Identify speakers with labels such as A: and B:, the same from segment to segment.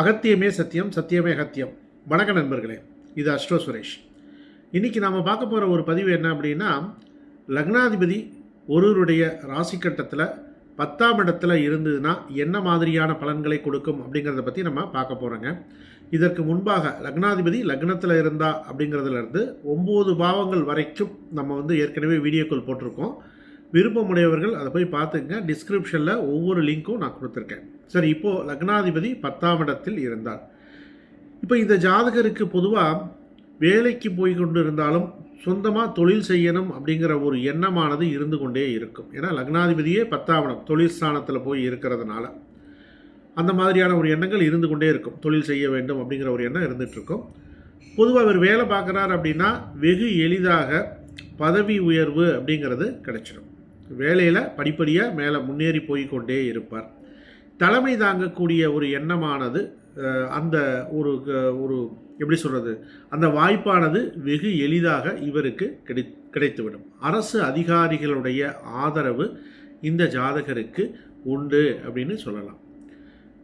A: அகத்தியமே சத்தியம் சத்தியமே அகத்தியம். வணக்க நண்பர்களே இது அஸ்ட்ரோ சுரேஷ். இன்றைக்கி நாம் பார்க்க போகிற ஒரு பதிவு என்ன அப்படின்னா லக்னாதிபதி ஒருவருடைய ராசி கட்டத்தில் பத்தாம் இடத்துல இருந்ததுன்னா என்ன மாதிரியான பலன்களை கொடுக்கும் அப்படிங்கிறத பற்றி நம்ம பார்க்க போகிறோங்க இதற்கு முன்பாக லக்னாதிபதி லக்னத்தில் இருந்தா அப்படிங்கிறதுலேருந்து ஒம்பது பாவங்கள் வரைக்கும் நம்ம வந்து ஏற்கனவே வீடியோக்கள் போட்டிருக்கோம். விருப்பமுடையவர்கள் அதை போய் பார்த்துங்க டிஸ்கிரிப்ஷனில் ஒவ்வொரு லிங்க்கும் நான் கொடுத்துருக்கேன். சரி இப்போது லக்னாதிபதி பத்தாம் இடத்தில் இருந்தார். இப்போ இந்த ஜாதகருக்கு பொதுவாக வேலைக்கு போய் கொண்டு இருந்தாலும் சொந்தமாக தொழில் செய்யணும் அப்படிங்கிற ஒரு எண்ணமானது இருந்து கொண்டே இருக்கும். ஏன்னா லக்னாதிபதியே பத்தாம் இடம் தொழில் ஸ்தானத்தில் போய் இருக்கிறதுனால. அந்த மாதிரியான ஒரு எண்ணங்கள் இருந்து கொண்டே இருக்கும். தொழில் செய்ய வேண்டும் அப்படிங்கிற ஒரு எண்ணம் இருந்துகிட்ருக்கும் பொதுவாக அவர் வேலை பார்க்குறார் அப்படின்னா வெகு எளிதாக பதவி உயர்வு அப்படிங்கிறது கிடைச்சிடும் வேலையில் படிப்படியாக மேலே முன்னேறி போய் கொண்டே இருப்பார். தலைமை தாங்கக்கூடிய ஒரு எண்ணமானது அந்த ஒரு க- ஒரு எப்படி சொல்கிறது அந்த வாய்ப்பானது வெகு எளிதாக இவருக்கு கிடை கிடைத்துவிடும். அரசு அதிகாரிகளுடைய ஆதரவு இந்த ஜாதகருக்கு உண்டு அப்படின்னு சொல்லலாம்.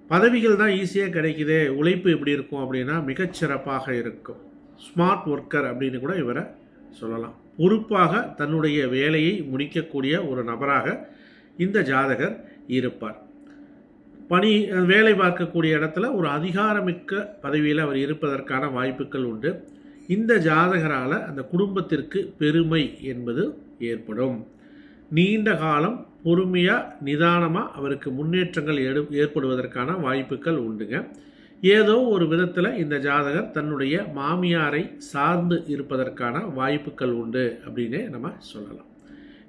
A: பதவிகள் தான் ஈஸியாக கிடைக்குதே உழைப்பு எப்படி இருக்கும் அப்படின்னா மிகச்சிறப்பாக இருக்கும். ஸ்மார்ட் ஒர்க்கர் அப்படின்னு கூட இவரை சொல்லலாம். பொறுப்பாக தன்னுடைய வேலையை முடிக்கக்கூடிய ஒரு நபராக இந்த ஜாதகர் இருப்பார். பணி வேலை பார்க்கக்கூடிய இடத்துல ஒரு அதிகாரமிக்க பதவியில் அவர் இருப்பதற்கான வாய்ப்புகள் உண்டு. இந்த ஜாதகரால் அந்த குடும்பத்திற்கு பெருமை என்பது ஏற்படும். நீண்ட காலம் பொறுமையாக நிதானமாக அவருக்கு முன்னேற்றங்கள் எடு ஏற்படுவதற்கான வாய்ப்புகள் உண்டுங்க. ஏதோ ஒரு விதத்தில் இந்த ஜாதகர் தன்னுடைய மாமியாரை சார்ந்து இருப்பதற்கான வாய்ப்புகள் உண்டு அப்படின்னு நம்ம சொல்லலாம்.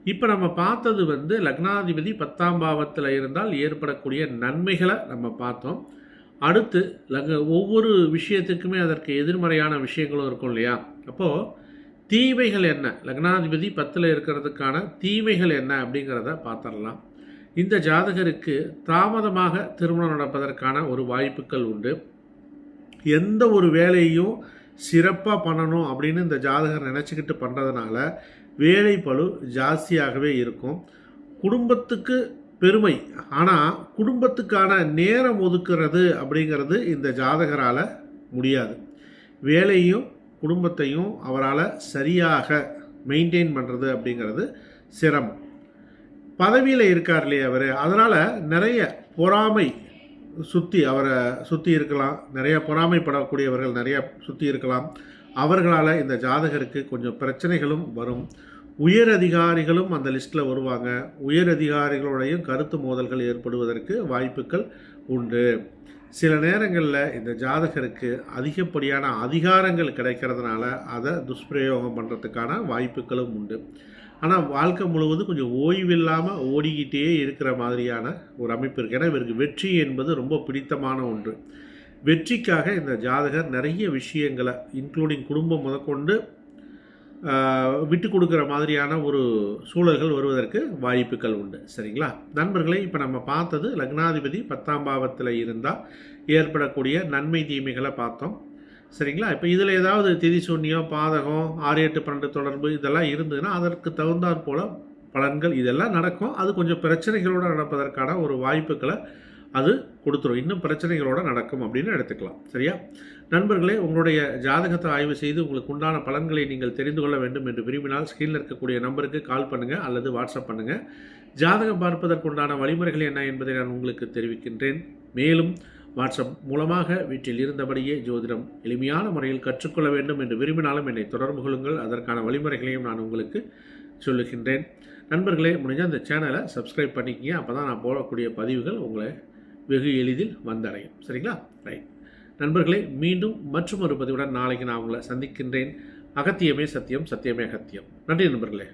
A: இப்போ நம்ம பார்த்தது வந்து லக்னாதிபதி பத்தாம் பாவத்தில் இருந்தால் ஏற்படக்கூடிய நன்மைகளை நம்ம பார்த்தோம். அடுத்து லக் ஒவ்வொரு விஷயத்துக்குமே அதற்கு எதிர்மறையான விஷயங்களும் இருக்கும் இல்லையா? அப்போது தீமைகள் என்ன? லக்னாதிபதி பத்தில் இருக்கிறதுக்கான தீமைகள் என்ன அப்படிங்கிறத பார்த்துடலாம். இந்த ஜாதகருக்கு தாமதமாக திருமணம் நடப்பதற்கான ஒரு வாய்ப்புகள் உண்டு. எந்த ஒரு வேலையும் சிறப்பாக பண்ணணும் அப்படின்னு இந்த ஜாதகர் நினச்சிக்கிட்டு பண்ணுறதுனால வேலை பளு ஜாஸ்தியாகவே இருக்கும். குடும்பத்துக்கு பெருமை. ஆனால் குடும்பத்துக்கான நேரம் ஒதுக்குறது அப்படிங்கிறது இந்த ஜாதகரால் முடியாது. வேலையும் குடும்பத்தையும் அவரால் சரியாக மெயின்டைன் பண்ணுறது அப்படிங்கிறது சிரமம். பதவியில் இருக்கார் இல்லையா அவர். அதனால் நிறைய பொறாமை சுற்றி அவரை சுற்றி இருக்கலாம். நிறைய பொறாமைப்படக்கூடியவர்கள் நிறைய சுற்றி இருக்கலாம். அவர்களால் இந்த ஜாதகருக்கு கொஞ்சம் பிரச்சனைகளும் வரும். உயர் அதிகாரிகளும் அந்த லிஸ்ட்டில் வருவாங்க. உயர் அதிகாரிகளுடையும் கருத்து மோதல்கள் ஏற்படுவதற்கு வாய்ப்புகள் உண்டு. சில நேரங்களில் இந்த ஜாதகருக்கு அதிகப்படியான அதிகாரங்கள் கிடைக்கிறதுனால அதை துஷ்பிரயோகம் பண்ணுறதுக்கான வாய்ப்புகளும் உண்டு. ஆனால் வாழ்க்கை முழுவதும் கொஞ்சம் ஓய்வில்லாமல் ஓடிக்கிட்டே இருக்கிற மாதிரியான ஒரு அமைப்பு இருக்குது ஏன்னா இவருக்கு வெற்றி என்பது ரொம்ப பிடித்தமான ஒன்று. வெற்றிக்காக இந்த ஜாதகர் நிறைய விஷயங்களை இன்க்ளூடிங் குடும்பம் முதற்கொண்டு விட்டு கொடுக்குற மாதிரியான ஒரு சூழல்கள் வருவதற்கு வாய்ப்புகள் உண்டு. சரிங்களா? நண்பர்களே இப்போ நம்ம பார்த்தது லக்னாதிபதி பத்தாம் பாவத்தில் இருந்தால் ஏற்படக்கூடிய நன்மை தீமைகளை பார்த்தோம். சரிங்களா? இப்போ இதில் ஏதாவது திதி சூன்யம் பாதகம் ஆறு எட்டு பன்னெண்டு தொடர்பு இதெல்லாம் இருந்ததுன்னா அதற்கு தகுந்தாற் போல பலன்கள் இதெல்லாம் நடக்கும். அது கொஞ்சம் பிரச்சனைகளோடு நடப்பதற்கான ஒரு வாய்ப்புகளை அது கொடுத்துரும். இன்னும் பிரச்சனைகளோடு நடக்கும் அப்படின்னு எடுத்துக்கலாம். சரியா? நண்பர்களே உங்களுடைய ஜாதகத்தை ஆய்வு செய்து உங்களுக்கு உண்டான பலன்களை நீங்கள் தெரிந்து கொள்ள வேண்டும் என்று விரும்பினால் ஸ்க்ரீனில் இருக்கக்கூடிய நம்பருக்கு கால் பண்ணுங்கள் அல்லது வாட்ஸ்அப் பண்ணுங்கள் ஜாதகம் பார்ப்பதற்குண்டான வழிமுறைகள் என்ன என்பதை நான் உங்களுக்கு தெரிவிக்கின்றேன். மேலும் வாட்ஸ்அப் மூலமாக வீட்டில் இருந்தபடியே ஜோதிடம் எளிமையான முறையில் கற்றுக்கொள்ள வேண்டும் என்று விரும்பினாலும் என்னை தொடர்பு கொள்ளுங்கள். அதற்கான வழிமுறைகளையும் நான் உங்களுக்கு சொல்லுகின்றேன். நண்பர்களே முடிஞ்சால் அந்த சேனலை சப்ஸ்கிரைப் பண்ணிக்கிங்க. அப்போ தான் நான் போடக்கூடிய பதிவுகள் உங்களை வெகு எளிதில் வந்தடையும். சரிங்களா? ரைட் நண்பர்களே மீண்டும் மற்றும் ஒரு பதிவுடன் நாளைக்கு நான் உங்களை சந்திக்கின்றேன். அகத்தியமே சத்தியம் சத்தியமே அகத்தியம். நன்றி நண்பர்களே.